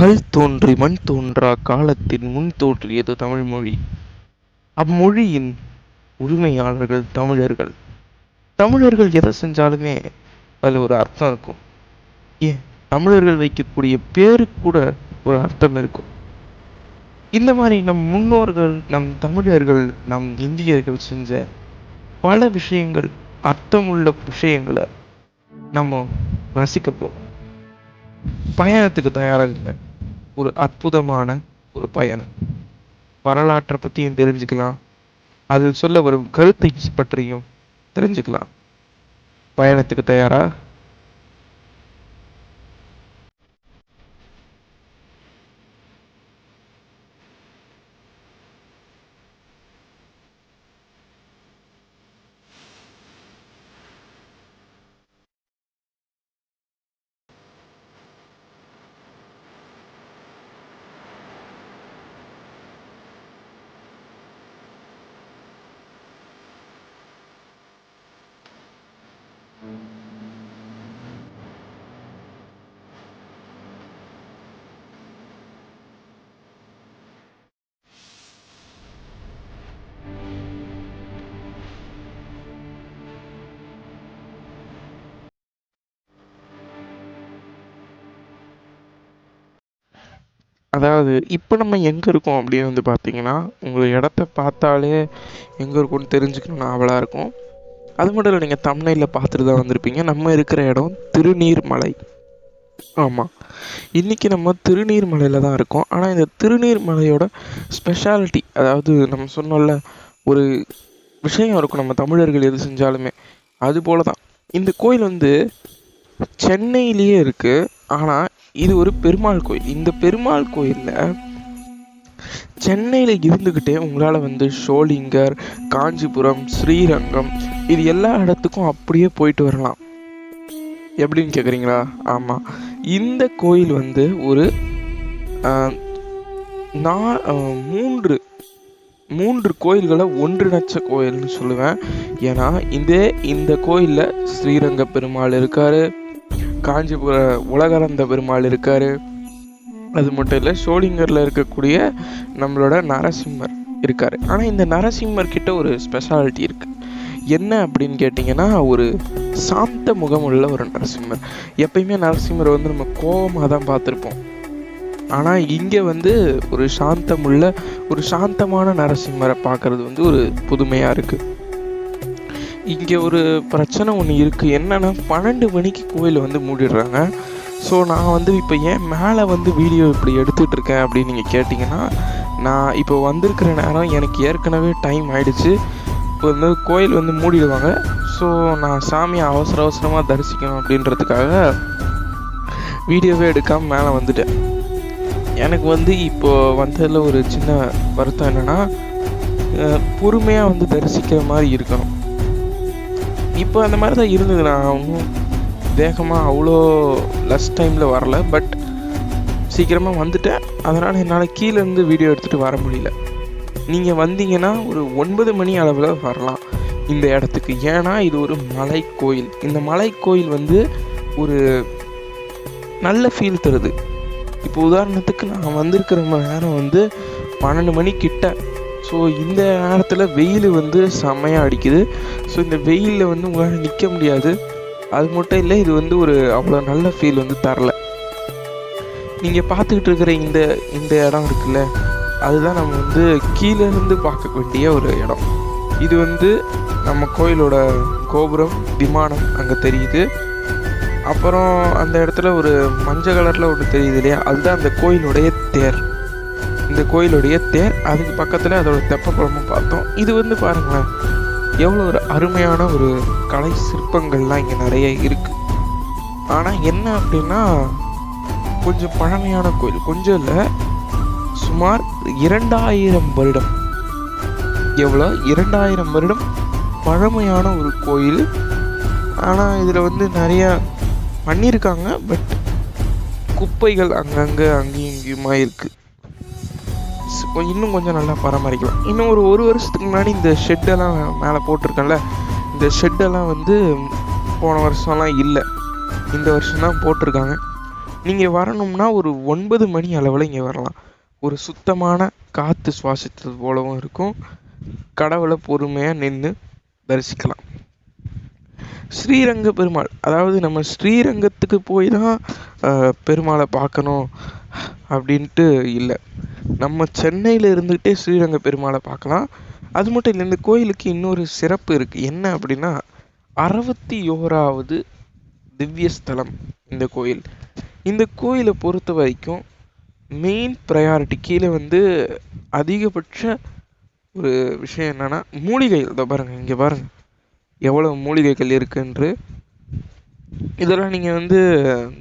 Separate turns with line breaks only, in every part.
கல் தோன்றி மண் தோன்றா காலத்தின் முன் தோன்றியது தமிழ்மொழி அம்மொழியின் உரிமையாளர்கள் தமிழர்கள். தமிழர்கள் எதை செஞ்சாலுமே அதில் ஒரு அர்த்தம் இருக்கும். ஏன்? தமிழர்கள் வைக்கக்கூடிய பேருக்கு கூட ஒரு அர்த்தம் இருக்கும். இந்த மாதிரி நம் முன்னோர்கள் நம் தமிழர்கள் நம் இந்தியர்கள் செஞ்ச பல விஷயங்கள் அர்த்தமுள்ள விஷயங்களை நம்ம ரசிக்கப்போம் பயணத்துக்கு தயாராகுங்க ஒரு அற்புதமான ஒரு பயணம் வரலாற்றை பற்றியும் தெரிஞ்சுக்கலாம். அதில் சொல்ல வரும் கருத்தை பற்றியும் தெரிஞ்சுக்கலாம். பயணத்துக்கு தயாரா? அதாவது இப்போ நம்ம எங்கே இருக்கோம் அப்படின்னு வந்து பார்த்தீங்கன்னா உங்கள் இடத்த பார்த்தாலே எங்கே இருக்கோம்னு தெரிஞ்சுக்கணும்னு ஆவலாக இருக்கும். அது மட்டும் இல்லை நீங்கள் தமிழில் பார்த்துட்டு தான் வந்திருப்பீங்க. நம்ம இருக்கிற இடம் திருநீர்மலை. ஆமாம் இன்றைக்கி நம்ம திருநீர்மலையில் தான் இருக்கோம். ஆனால் இந்த திருநீர்மலையோட ஸ்பெஷாலிட்டி அதாவது நம்ம சொன்னோம்ல ஒரு விஷயம் இருக்கும். நம்ம தமிழர்கள் எது செஞ்சாலுமே அது போல தான் இந்த கோயில் வந்து சென்னையிலேயே இருக்குது ஆனால் இது ஒரு பெருமாள் கோயில். இந்த பெருமாள் கோயிலில் சென்னையில் இருந்துக்கிட்டே உங்களால் வந்து ஷோலிங்கர் காஞ்சிபுரம் ஸ்ரீரங்கம் இது எல்லா இடத்துக்கும் அப்படியே போயிட்டு வரலாம். எப்படின்னு கேட்குறீங்களா ஆமாம் இந்த கோயில் வந்து ஒரு நான் மூன்று மூன்று கோயில்களை ஒன்றிணைச்ச கோயில்னு சொல்லுவேன். ஏன்னா இந்த இந்த கோயிலில் ஸ்ரீரங்க பெருமாள் இருக்காரு காஞ்சிபுர உலகரந்த பெருமாள் இருக்காரு அது மட்டும் இல்லை ஷோலிங்கரில் இருக்கக்கூடிய நம்மளோட நரசிம்மர் இருக்கார். ஆனால் இந்த நரசிம்மர் கிட்ட ஒரு ஸ்பெஷாலிட்டி இருக்குது என்ன அப்படின்னு கேட்டிங்கன்னா ஒரு சாந்த முகமுள்ள ஒரு நரசிம்மர். எப்பயுமே நரசிம்மரை வந்து நம்ம கோபமாக தான் பார்த்துருப்போம். ஆனால் இங்கே வந்து ஒரு சாந்தமுள்ள ஒரு சாந்தமான நரசிம்மரை பார்க்குறது வந்து ஒரு புதுமையாக இருக்குது இங்கே ஒரு பிரச்சனை ஒன்று இருக்குது என்னென்னா பன்னெண்டு மணிக்கு கோயில் வந்து மூடிடுறாங்க. ஸோ நான் வந்து இப்போ ஏன் மேலே வந்து வீடியோ இப்படி எடுத்துகிட்ருக்கேன் அப்படின்னு நீங்கள் கேட்டிங்கன்னா நான் இப்போ வந்திருக்கிற நேரம் எனக்கு ஏற்கனவே டைம் ஆயிடுச்சு. இப்போ வந்து கோயில் வந்து மூடிடுவாங்க. ஸோ நான் சாமியை அவசர அவசரமாக தரிசிக்கணும் அப்படின்றதுக்காக வீடியோவே எடுக்காமல் மேலே வந்துட்டேன். எனக்கு வந்து இப்போ வந்ததில் ஒரு சின்ன வருத்தம் என்னென்னா பொறுமையாக வந்து தரிசிக்கிற மாதிரி இருக்கணும். இப்போ அந்த மாதிரி தான் இருந்தது. நான் வேகமாக அவ்வளோ லெஸ் டைமில் வரல பட் சீக்கிரமாக வந்துட்டேன். அதனால் என்னால் கீழேருந்து வீடியோ எடுத்துகிட்டு வர முடியல. நீங்கள் வந்தீங்கன்னா ஒரு ஒன்பது மணி அளவில் வரலாம் இந்த இடத்துக்கு. ஏன்னா இது ஒரு மலை கோயில் இந்த மலை கோயில் வந்து ஒரு நல்ல ஃபீல் தருது. இப்போ உதாரணத்துக்கு நான் வந்திருக்கிற நேரம் வந்து பன்னெண்டு மணி கிட்ட. ஸோ இந்த நேரத்தில் வெயில் வந்து செம்மையாக அடிக்குது. ஸோ இந்த வெயிலில் வந்து உங்களால் நிற்க முடியாது. அது மட்டும் இல்லை இது வந்து ஒரு அவ்வளோ நல்ல ஃபீல் வந்து தரல. நீங்கள் பார்த்துக்கிட்டு இருக்கிற இந்த இந்த இடம் இருக்குல்ல அதுதான் நம்ம வந்து கீழேருந்து பார்க்க வேண்டிய ஒரு இடம். இது வந்து நம்ம கோயிலோட கோபுரம் விமானம் அங்கே தெரியுது. அப்புறம் அந்த இடத்துல ஒரு மஞ்சள் கலரில் ஒன்று தெரியுது இல்லையா? அதுதான் அந்த கோயிலுடைய தேர். இந்த கோயிலுடைய தேர் அதுக்கு பக்கத்தில் அதோட தெப்பக்குளமும் பார்த்தோம். இது வந்து பாருங்களேன் எவ்வளோ ஒரு அருமையான ஒரு கலை சிற்பங்கள்லாம் இங்கே நிறைய இருக்குது ஆனால் என்ன அப்படின்னா கொஞ்சம் பழமையான கோயில். கொஞ்சம் இல்லை சுமார் இரண்டாயிரம் வருடம். எவ்வளோ? இரண்டாயிரம் வருடம் பழமையான ஒரு கோயில். ஆனால் இதில் வந்து நிறையா பண்ணியிருக்காங்க பட் குப்பைகள் அங்கங்கே அங்கேயும் இங்கேயுமா இருக்குது இன்னும் கொஞ்சம் நல்லா பராமரிக்கலாம். இன்னும் ஒரு ஒரு வருஷத்துக்கு முன்னாடி இந்த ஷெட்டெல்லாம் மேலே போட்டிருக்கேன்ல இந்த ஷெட்டெல்லாம் வந்து போன வருஷம்லாம் இல்லை. இந்த வருஷம் தான் போட்டிருக்காங்க. நீங்கள் வரணும்னா ஒரு ஒன்பது மணி அளவில் இங்கே வரலாம். ஒரு சுத்தமான காற்று சுவாசித்தது போலவும் இருக்கும். கடவுளை பொறுமையாக நின்று தரிசிக்கலாம். ஸ்ரீரங்க பெருமாள் அதாவது நம்ம ஸ்ரீரங்கத்துக்கு போய் தான் ஆஹ், பெருமாளை பார்க்கணும். அப்படின்ட்டு இல்லை. நம்ம சென்னையில் இருந்துக்கிட்டே ஸ்ரீரங்க பெருமாளை பார்க்கலாம். அது மட்டும் இல்லை இந்த கோயிலுக்கு இன்னொரு சிறப்பு இருக்குது என்ன அப்படின்னா அறுபத்தி ஓராவது திவ்யஸ்தலம் இந்த கோயில். இந்த கோயிலை பொறுத்த வரைக்கும் மெயின் ப்ரையாரிட்டி கீழே வந்து அதிகபட்ச ஒரு விஷயம் என்னன்னா மூலிகைகள் தான் பாருங்கள் இங்கே பாருங்கள் எவ்வளோ மூலிகைகள் இருக்குன்று. இதெல்லாம் நீங்கள் வந்து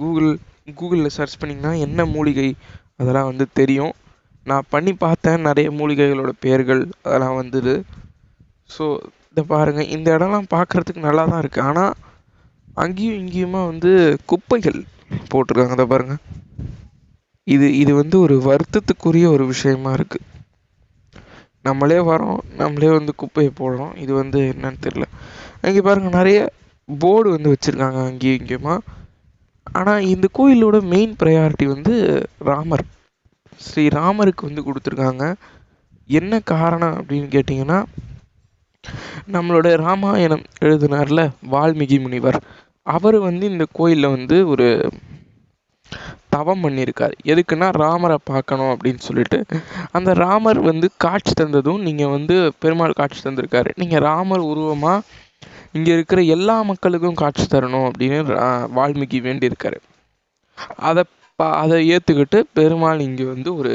கூகுள் கூகுளில் சர்ச் பண்ணிங்கன்னா என்ன மூலிகை? அதெல்லாம் வந்து தெரியும். நான் பண்ணி பார்த்தேன் நிறைய மூலிகைகளோட பெயர்கள் அதெல்லாம் வந்தது. ஸோ இதை பாருங்கள் இந்த இடம்லாம் பார்க்குறதுக்கு நல்லா தான் இருக்குது ஆனால் அங்கேயும் இங்கேயுமா வந்து குப்பைகள் போட்டிருக்காங்க. அதை பாருங்க. இது இது வந்து ஒரு வருத்தத்துக்குரிய ஒரு விஷயமா இருக்குது நம்மளே வரோம் நம்மளே வந்து குப்பையை போடுறோம். இது வந்து என்னன்னு தெரியல. இங்கே பாருங்க நிறைய போர்டு வந்து வச்சுருக்காங்க. அங்கேயும் இங்கேயுமா. ஆனால் இந்த கோயிலோட மெயின் ப்ரையாரிட்டி வந்து ராமர். ஸ்ரீ ராமருக்கு வந்து கொடுத்துருக்காங்க. என்ன காரணம் அப்படின்னு கேட்டிங்கன்னா நம்மளோட ராமாயணம் எழுதினார்ல வால்மீகி முனிவர். அவர் வந்து இந்த கோயிலில் வந்து ஒரு தவம் பண்ணியிருக்கார். எதுக்குன்னா ராமரை பார்க்கணும் அப்படின்னு சொல்லிட்டு. அந்த ராமர் வந்து காட்சி தந்ததும் நீங்கள் வந்து பெருமாள் காட்சி தந்திருக்காரு. நீங்கள் ராமர் உருவமாக இங்கே இருக்கிற எல்லா மக்களுக்கும் காட்சி தரணும் அப்படின்னு வால்மீகி வேண்டியிருக்காரு. அதை பா அதை ஏற்றுக்கிட்டு பெருமாள் இங்கே வந்து ஒரு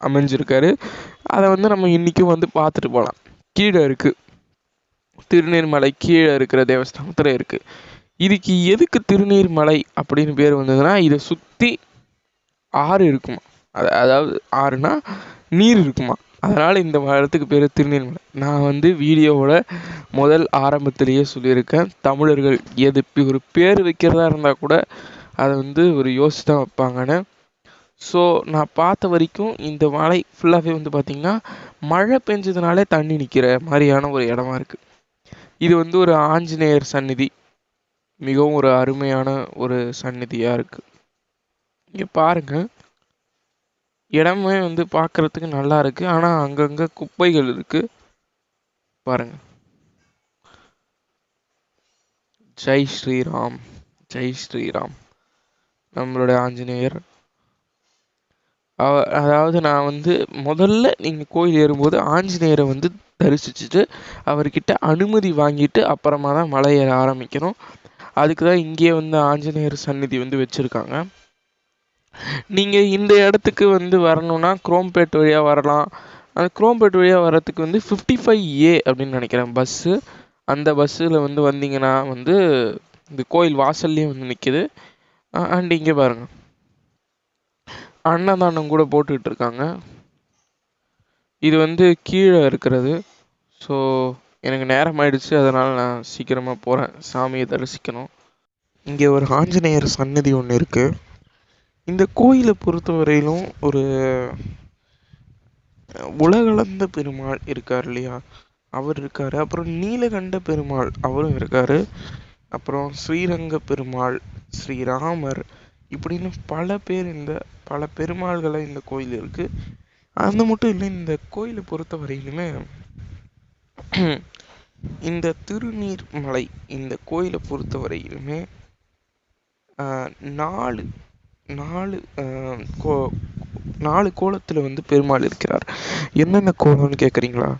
அமைஞ்சிருக்காரு. அதை வந்து நம்ம இன்றைக்கும் வந்து பார்த்துட்டு போகலாம் கீழே இருக்குது திருநீர்மலை கீழே இருக்கிற தேவஸ்தானத்தில் இருக்குது இதுக்கு எதுக்கு திருநீர்மலை அப்படின்னு பேர் வந்ததுன்னா இதை சுற்றி ஆறு இருக்குமா? அது அதாவது ஆறுனா நீர் இருக்குமா? அதனால் இந்த மரத்துக்கு பேர் திருநீர்மலை. நான் வந்து வீடியோவோட முதல் ஆரம்பத்திலேயே சொல்லியிருக்கேன். தமிழர்கள் எது ஒரு பேர் வைக்கிறதா இருந்தால் கூட அதை வந்து ஒரு யோசிச்சு தான் வைப்பாங்கன்னு. ஸோ நான் பார்த்த வரைக்கும் இந்த மலை ஃபுல்லாகவே வந்து பார்த்திங்கன்னா மழை பெஞ்சதுனாலே தண்ணி நிற்கிற மாதிரியான ஒரு இடமா இருக்குது இது வந்து ஒரு ஆஞ்சநேயர் சந்நிதி. மிகவும் ஒரு அருமையான ஒரு சந்நிதியாக இருக்குது இங்கே பாருங்கள் இடமே வந்து பார்க்கறதுக்கு நல்லா இருக்குது ஆனால் அங்கங்கே குப்பைகள் இருக்குது பாருங்க. ஜெய் ஸ்ரீராம். ஜெய் ஸ்ரீராம். நம்மளுடைய ஆஞ்சநேயர். அவ- அதாவது நான் வந்து முதல்ல நீங்கள் கோயில் ஏறும்போது ஆஞ்சநேயரை வந்து தரிசிச்சுட்டு அவர்கிட்ட அனுமதி வாங்கிட்டு அப்புறமா தான் மலை ஏற ஆரம்பிக்கணும். அதுக்கு தான் இங்கேயே வந்து ஆஞ்சநேயர் சந்நிதி வந்து வச்சுருக்காங்க. நீங்கள் இந்த இடத்துக்கு வந்து வரணும்னா குரோம்பேட் வழியாக வரலாம். அந்த குரோம்பேட் வழியாக வர்றதுக்கு வந்து ஃபிஃப்டி ஃபைவ் ஏ அப்படின்னு நினைக்கிறேன். பஸ்ஸு அந்த பஸ்ஸில் வந்து வந்தீங்கன்னா வந்து இந்த கோயில் வாசல்லையே வந்து நிற்கிது அண்ட் இங்கே பாருங்கள் அன்னதானம் கூட போட்டுக்கிட்டு இருக்காங்க. இது வந்து கீழே இருக்கிறது. ஸோ எனக்கு நேரம் ஆயிடுச்சு. அதனால் நான் சீக்கிரமாக போகிறேன் சாமியை தரிசிக்கணும். இங்கே ஒரு ஆஞ்சநேயர் சன்னதி ஒன்று இருக்குது இந்த கோயிலை பொறுத்தவரையிலும் ஒரு உலகளந்த பெருமாள் இருக்கார் இல்லையா? அவர் இருக்காரு. அப்புறம் நீலகண்ட பெருமாள் அவரும் இருக்காரு. அப்புறம் ஸ்ரீரங்க பெருமாள் ஸ்ரீராமர் இப்படின்னு பல பேர் இந்த பல பெருமாள்களை இந்த கோயில் இருக்கு. அது மட்டும் இல்லை இந்த கோயிலை பொறுத்த வரையிலுமே இந்த திருநீர் மலை இந்த கோயிலை பொறுத்த வரையிலுமே ஆஹ், நாலு நாலு ஆஹ், கோ நாலு கோலத்தில் வந்து பெருமாள் இருக்கிறார். என்னென்ன கோலம்னு கேட்குறீங்களா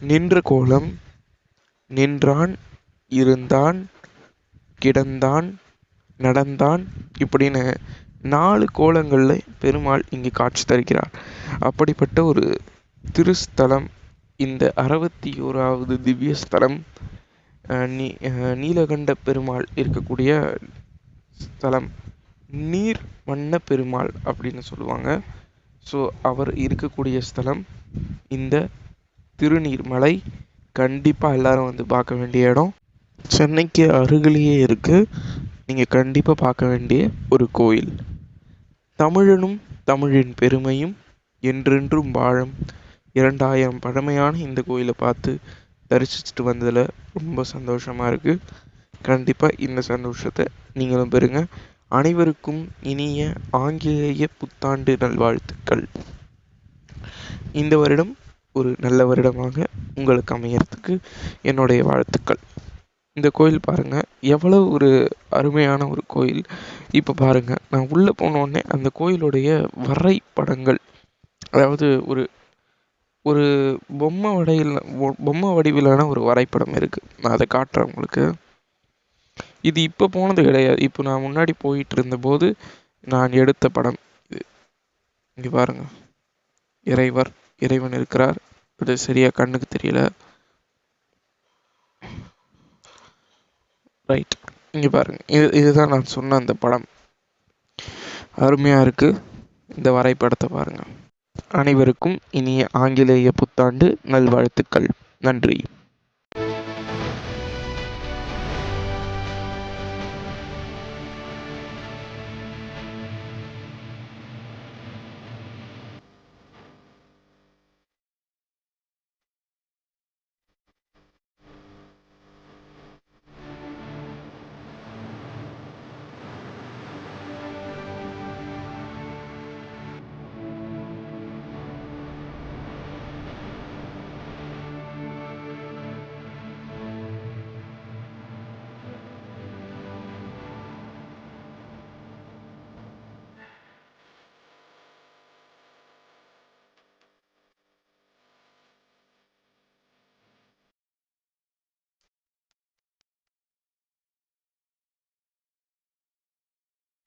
நின்ற கோலம் நின்றான் இருந்தான் கிடந்தான் நடந்தான் இப்படின்னு நாலு கோலங்களில் பெருமாள் இங்கு காட்சி தருகிறார். அப்படிப்பட்ட ஒரு திருஸ்தலம் இந்த அறுபத்தி ஓராவது திவ்ய ஸ்தலம் நீ நீலகண்ட பெருமாள் இருக்கக்கூடிய ஸ்தலம். நீர் வண்ண பெருமாள் அப்படின்னு சொல்லுவாங்க. ஸோ அவர் இருக்கக்கூடிய ஸ்தலம் இந்த திருநீர்மலை கண்டிப்பாக எல்லாரும் வந்து பார்க்க வேண்டிய இடம். சென்னைக்கு அருகிலேயே இருக்குது நீங்கள் கண்டிப்பாக பார்க்க வேண்டிய ஒரு கோயில். தமிழனும் தமிழின் பெருமையும் என்றென்றும் வாழும். இரண்டாயிரம் பழமையான இந்த கோயிலை பார்த்து தரிசிச்சுட்டு வந்ததில் ரொம்ப சந்தோஷமாக இருக்குது கண்டிப்பாக இந்த சந்தோஷத்தை நீங்களும் பெறுங்க. அனைவருக்கும் இனிய ஆங்கிலேய புத்தாண்டு நல்வாழ்த்துக்கள். இந்த வருடம் ஒரு நல்ல வருடமாக உங்களுக்கு அமையறதுக்கு என்னுடைய வாழ்த்துக்கள். இந்த கோயில் பாருங்க எவ்வளவு ஒரு அருமையான ஒரு கோயில். இப்போ பாருங்க நான் உள்ளே போனோடனே அந்த கோயிலுடைய வரைபடங்கள் அதாவது ஒரு ஒரு பொம்மை வடையில் பொம்மை வடிவிலான ஒரு வரைபடம் இருக்குது நான் அதை காட்டுறேன் உங்களுக்கு. இது இப்போ போனது கிடையாது. இப்போ நான் முன்னாடி போயிட்டு இருந்தபோது நான் எடுத்த படம் இது. இங்கே பாருங்க. இறைவர் இறைவன் இருக்கிறார். அது சரியாக கண்ணுக்கு தெரியல. ரைட் இங்கே பாருங்க. இது இதுதான் நான் சொன்ன அந்த படம். அருமையாக இருக்குது இந்த வரைபடத்தை பாருங்கள் அனைவருக்கும் இனிய ஆங்கிலேய புத்தாண்டு நல்வாழ்த்துக்கள். நன்றி.